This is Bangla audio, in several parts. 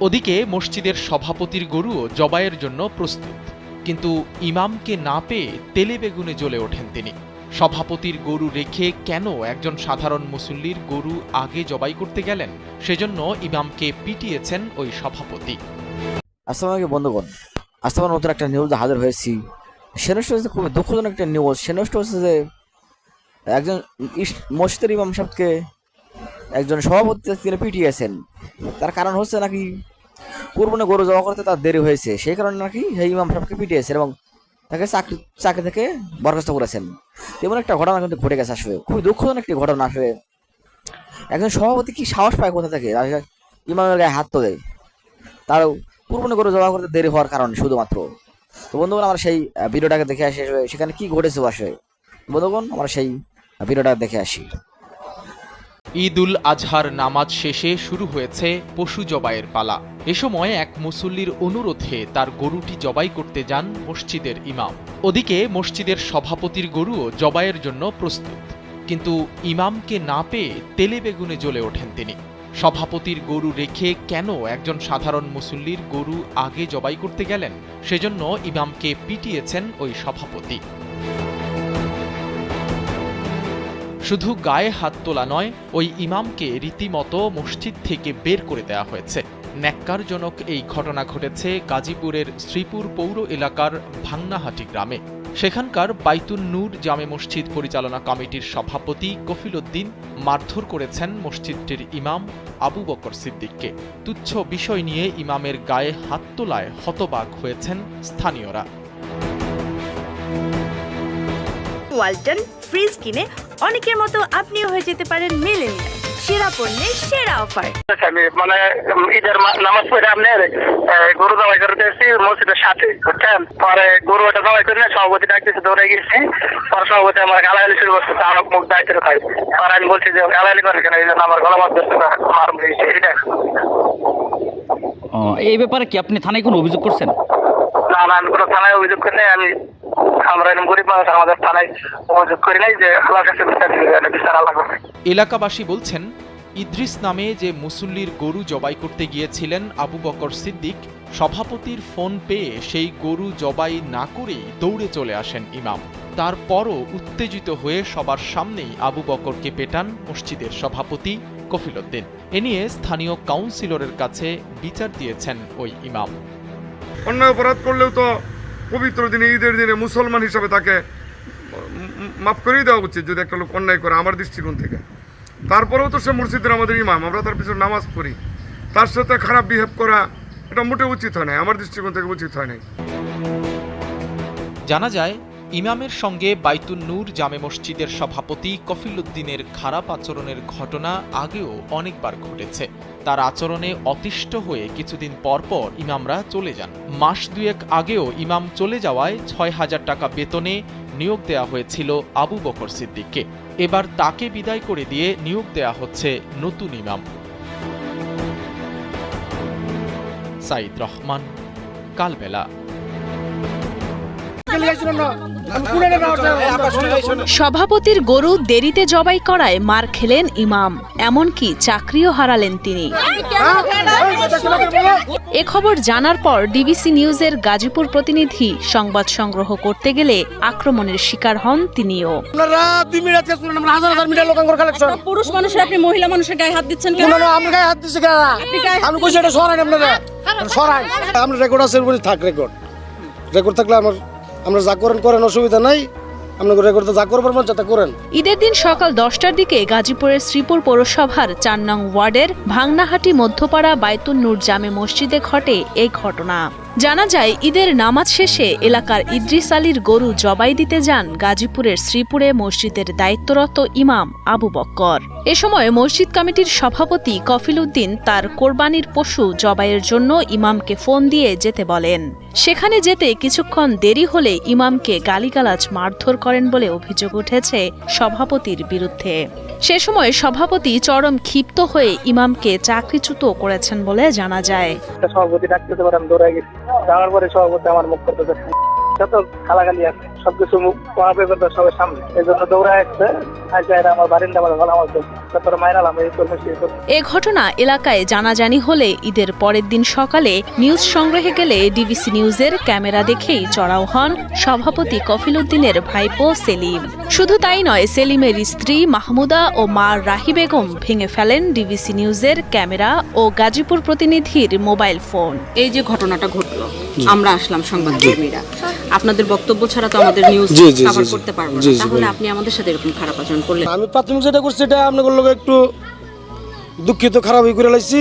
ওদিকে মসজিদের সভাপতির গরুও জবাইয়ের জন্য প্রস্তুত। কিন্তু ইমামকে না পেয়ে তেলে বেগুনে জ্বলে ওঠেন তিনি। সভাপতির গরু রেখে কেন একজন সাধারণ মুসল্লির গরু আগে জবাই করতে গেলেন, সেজন্য ইমামকে পিটিয়েছেন ওই সভাপতি। আসসালামকে বন্ধুগণ। আমার নতুন একটা নিউজ হাজির হয়েছি। সেনষ্ট হচ্ছে খুব দুঃখজনক একটা নিউজ সেনষ্ট হচ্ছে যে একজন মসজিদের ইমাম সাহেবকে একজন সভাপতি তিনি পিটিয়েছেন তার কারণ হচ্ছে নাকি কোরবানি গরু জমা করতে তার দেরি হয়েছে। সেই কারণে নাকি সেই ইমাম সাহেবকে পিটিয়েছেন এবং তাকে চাকরি চাকরি থেকে বরখাস্ত করেছেন। তেমন একটা ঘটনা কিন্তু ঘটে গেছে আসলে। খুবই দুঃখজনক একটি ঘটনা আসলে। একজন সভাপতি কি সাহস পায় কোথা থেকে? ইমামের গায়ে হাত তোলে। তারও কুরবানি করে জমা করতে দেরি হওয়ার কারণ শুধুমাত্র। তো বন্ধুগণ, আমরা সেই ভিডিওটাকে দেখে আসি সেখানে কি ঘটেছে আসলে। বন্ধুগণ, আমরা সেই ভিডিওটা দেখে আসি। ঈদ উল আজহার নামাজ শেষে শুরু হয়েছে পশু জবাইয়ের পালা। এ সময় এক মুসল্লির অনুরোধে তার গরুটি জবাই করতে যান মসজিদের ইমাম। ওদিকে মসজিদের সভাপতির গরুও জবাইয়ের জন্য প্রস্তুত। কিন্তু ইমামকে না পেয়ে তেলে বেগুনে জ্বলে ওঠেন তিনি। সভাপতির গরু রেখে কেন একজন সাধারণ মুসল্লির গরু আগে জবাই করতে গেলেন, সেজন্য ইমামকে পিটিয়েছেন ওই সভাপতি। শুধু গায়ে হাত তোলা নয়, ওই ইমামকে রীতিমতো মসজিদ থেকে বের করে দেওয়া হয়েছে। ন্যাক্কারজনক এই ঘটনা ঘটেছে গাজীপুরের শ্রীপুর পৌর এলাকার ভাংনাহাটি গ্রামে। সেখানকার বাইতুন নূর জামে মসজিদ পরিচালনা কমিটির সভাপতি কফিল উদ্দিন মারধর করেছেন মসজিদটির ইমাম আবু বকর সিদ্দিককে। তুচ্ছ বিষয় নিয়ে ইমামের গায়ে হাত তোলায় হতবাক হয়েছেন স্থানীয়রা। ওয়ালটন ফ্রিজ কিনে অনেকের মতো আপনিও হয়ে যেতে পারেন মেলেনিয়া সেরা পণ্যের সেরা অফার। মানে ঈদের নামাজ পড়ে আপনার আহ, গরু করতে এসেছি মসজিদের সাথে বুঝছেন? পরে গরু ওটা করে নিয়ে সভাপতি ডাকতেছে দৌড়ে গেছি পরে সভাপতি আমার গালাগালি শুরু করছে আমার মুখ দায়িত্ব খাই। আর আমি বলছি যে গালাগালি করে কেন? এই জন্য আমার গলা মাছ ধরছে আমার এটা এই ব্যাপারে কি আপনি থানায় কোনো অভিযোগ করছেন? না না আমি কোনো থানায় অভিযোগ করি নাই আমি আমরা এরকম গরিব মানুষ আমাদের থানায় অভিযোগ করি নাই যে আল্লাহর কাছে বিচার বিচার আল্লাহ করবে। এলাকাবাসী বলছেন ইদ্রিস নামে যে মুসল্লির গরু জবাই করতে গিয়েছিলেন আবু বকর সিদ্দিক সভাপতির ফোন পেয়ে সেই গরু জবাই না করেই দৌড়ে চলে আসেন ইমাম। তারপরও উত্তেজিত হয়ে সবার সামনেই আবু বকরকে পেটান মসজিদের সভাপতি কফিলউদ্দিন। এ নিয়ে স্থানীয় কাউন্সিলরের কাছে বিচার দিয়েছেন ওই ইমাম। অন্য অপরাধ করলেও তো পবিত্র দিনে, ঈদের দিনে মুসলমান হিসাবে তাকে মাফ করেই দেওয়া উচিত যদি একটা লোক অন্যায় করে আমার দৃষ্টিকোণ থেকে। তারপরেও তো সে মসজিদের আমাদের ইমাম, আমরা তার পিছনে নামাজ পড়ি। তার সাথে খারাপ বিহেভ করা এটা মোটে উচিত হয় নাই, আমার দৃষ্টিকোণ থেকে উচিত হয় নাই। জানা যায় ইমামের সঙ্গে বাইতুন নূর জামে মসজিদের সভাপতি কফিল উদ্দিনের খারাপ আচরণের ঘটনা আগেও অনেকবার ঘটেছে। তার আচরণে অতিষ্ঠ হয়ে কিছুদিন পর পর ইমামরা চলে যান। মাস দুয়েক আগেও ইমাম চলে যাওয়ায় ছয় হাজার টাকা বেতনে নিয়োগ দেওয়া হয়েছিল আবু বকর সিদ্দিককে। এবার তাকে বিদায় করে দিয়ে নিয়োগ দেওয়া হচ্ছে নতুন ইমাম। সাইদ রহমান, কালবেলা। সভাপতির গরু দেরিতে জবাই করায় মার খেলেন ইমাম এমনকি চাকরিও হারালেন তিনি। এ খবর জানার পর ডিবিসি নিউজের গাজীপুর প্রতিনিধি সংবাদ সংগ্রহ করতে গেলে আক্রমণের শিকার হন তিনিও। পুরুষ মানুষের আপনি মহিলা মানুষের গায়ে হাত দিচ্ছেন কেন? না না গায়ে হাত দিচ্ছে কেন? আমি কইছি এটা সরাই আপনারা। সরাই। আমরা রেকর্ড আছে বলে থাক রেকর্ড রেকর্ড থাকলে আমার আমরা যা করেন করেন, অসুবিধা নাই। ঈদের দিন সকাল দশটার দিকে গাজীপুরের শ্রীপুর পৌরসভার চার নং ওয়ার্ডের ভাংনাহাটি মধ্যপাড়া বায়তুন নূর জামে মসজিদে ঘটে এই ঘটনা। জানা যায়, ঈদের নামাজ শেষে এলাকার ইদ্রিস আলীর গরু জবাই দিতে যান গাজীপুরের শ্রীপুরে মসজিদের দায়িত্বরত ইমাম আবু বক্কর। এ সময় মসজিদ কমিটির সভাপতি কফিল উদ্দিন তার কোরবানির পশু জবাইয়ের জন্য ইমামকে ফোন দিয়ে যেতে বলেন। সেখানে যেতে কিছুক্ষণ দেরি হলে ইমামকে গালিগালাজ মারধর করেন বলে অভিযোগ উঠেছে সভাপতির বিরুদ্ধে। সে সময় সভাপতি চরম ক্ষিপ্ত হয়ে ইমামকে চাকরিচ্যুত করেছেন বলে জানা যায়। সভাপতি ডাকতেছে পরে আমি দৌড়ে গেছি। যাওয়ার পরে সভাপতি আমার মুখ করতে যত খালাগালি আছে। সবকিছু করাবে করতে সবার সামনে। এই জন্য দৌড়ায় আসছে আজকে আমার বারিন্দা বলে ভালো আমার তারপরে মাইনালাম এই এ ঘটনা এলাকায় জানাজানি হলে ঈদের পরের দিন সকালে নিউজ সংগ্রহে গেলে ডিবিসি নিউজের ক্যামেরা দেখেই চড়াও হন সভাপতি কফিল উদ্দিনের ভাইপো সেলিম। শুধু তাই নয় সেলিমের স্ত্রী মাহমুদা ও মা রাহি বেগম ভেঙে ফেলেন ডিবিসি নিউজের ক্যামেরা ও গাজীপুর প্রতিনিধির মোবাইল ফোন। এই যে ঘটনাটা ঘটলো আমরা আসলাম সংবাদকর্মীরা আপনাদের বক্তব্য ছাড়া তো আমাদের নিউজ কভার। করতে পারব না। তাহলে আপনি আমাদের সাথে এরকম খারাপ আচরণ করলেন। আমি প্রাথমিক যেটা করছি এটা আপনাদের লোক একটু দুঃখিত খারাপই করে লাগছি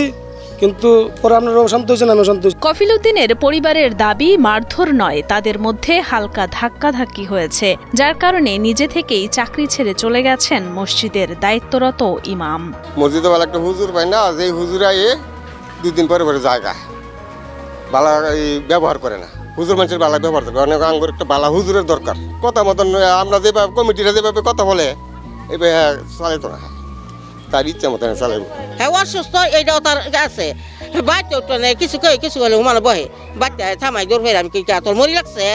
কিন্তু পরে আপনারাও শান্ত হয়েছেন আমিও শান্ত হয়েছি। কফিল উদ্দিনের পরিবারের দাবি মারধর নয় তাদের মধ্যে হালকা ধাক্কাধাক্কি হয়েছে যার কারণে নিজে থেকেই চাকরি ছেড়ে চলে গেছেন মসজিদের দায়িত্বরত ইমাম। মসজিদে ভালো একটা হুজুর পাই না যে হুজুরা এ দুই দিন পরে পরে জায়গা। বালা এই ব্যবহার করে না। হুজুর মানুষের বালা ব্যবহার করে অনেক আঙ্গুর একটা বালা হুজুরের দরকার। কথা মতন আমরা যেভাবে, কমিটিরা যেভাবে কথা বলে, এভাবে চালে তো না। তার ইচ্ছা মতন চালে হ্যাঁ অসুস্থ এইটাও তার আছে। বাচ্চা উঠতো নেই কিছু কই, কিছু হলে মানে বহে। বাচ্চা থামাই, দৌড় আমি কি, তোর মরি লাগছে?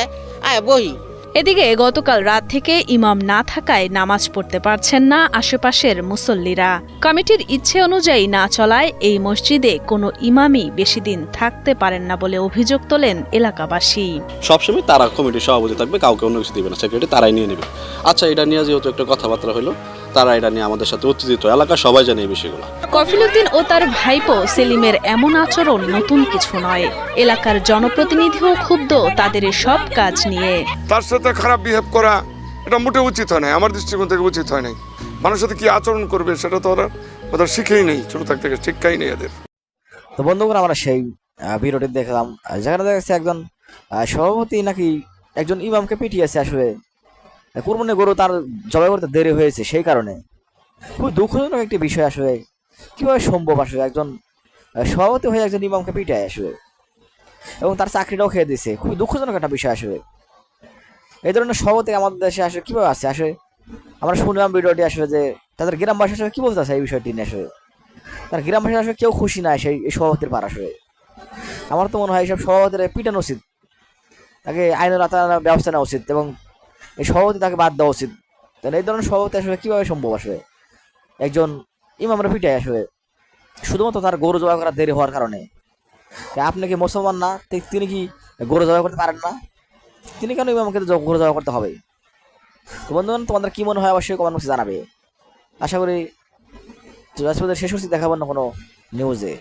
আয়, বহি। এদিকে গতকাল রাত থেকে ইমাম না থাকায় নামাজ পড়তে পারছেন না আশেপাশের মুসল্লিরা। কমিটির ইচ্ছে অনুযায়ী না চলায় এই মসজিদে কোনো ইমামই বেশি দিন থাকতে পারেন না বলে অভিযোগ তোলেন এলাকাবাসী। সবসময় তারা কমিটির সভাপতি থাকবে, কাউকে অন্য কিছু দিবে না সেক্রেটারি তারাই নিয়ে নেবে। আচ্ছা এটা নিয়ে যেহেতু একটা কথাবার্তা হলো তারা এটা নিয়ে আমাদের সাথে উত্তেজিত। এলাকা সবাই জানে এই বিষয়গুলো। কফিলুদ্দিন ও তার ভাইপো সেলিমের এমন আচরণ নতুন কিছু নয়। এলাকার জনপ্রতিনিধিও ক্ষুব্ধ তাদের সব কাজ নিয়ে। তার সাথে খারাপ বিহেভ করা এটা মোটেও উচিত হয় না আমার দৃষ্টিকোণ থেকে উচিত হয় নাই। মানুষের সাথে কি আচরণ করবে সেটা তো ওরা ওদের শিখেই নেই। ছোট থাকতে থেকে শিক্ষাই নেই এদের। তো বন্ধুগণ আমরা সেই ভিডিওটি দেখলাম। যেখানে দেখা যাচ্ছে একজন আহ, সভাপতি নাকি একজন ইমামকে পিটিয়েছে আসলে। কুরবানি গরু তার জবাই করতে দেরি হয়েছে সেই কারণে। খুবই দুঃখজনক একটি বিষয় আসলে। কীভাবে সম্ভব আসলে একজন সভাপতি হয়ে একজন ইমামকে পিটায় আসলে? এবং তার চাকরিটাও খেয়ে দিছে। খুবই দুঃখজনক একটা বিষয় আসলে। এই ধরনের সভাপতি আমাদের দেশে আসলে কীভাবে আছে? আসলে আমরা শুনলাম ভিডিওটি আসলে যে তাদের গ্রামবাসী আসলে কী বলতে আছে এই বিষয়টি নিয়ে আসলে? তার গ্রামবাসী আসলে কেউ খুশি না সেই, এই সভাপতির পার আসলে। আমার তো মনে হয় এইসব সভাপতির পিটানো উচিত। তাকে আইনের আতার ব্যবস্থা নেওয়া উচিত এবং এই সভাপতি তাকে বাদ দেওয়া উচিত। তাহলে এই ধরনের সভাপতি আসলে কীভাবে সম্ভব আসলে? একজন ইমামরা পিটায় আসলে শুধুমাত্র তার গরু জবাই করা দেরি হওয়ার কারণে। আপনি কি মুসলমান না? তিনি কি গরু জবাই করতে পারেন না? তিনি কেন ইমামকে গরু জবাই করতে হবে? তো বন্ধুগণ, তোমাদের কি মনে হয় অবশ্যই কমেন্ট বক্সে জানাবে। আশা করি শেষ হচ্ছে দেখাবো না কোনো নিউজে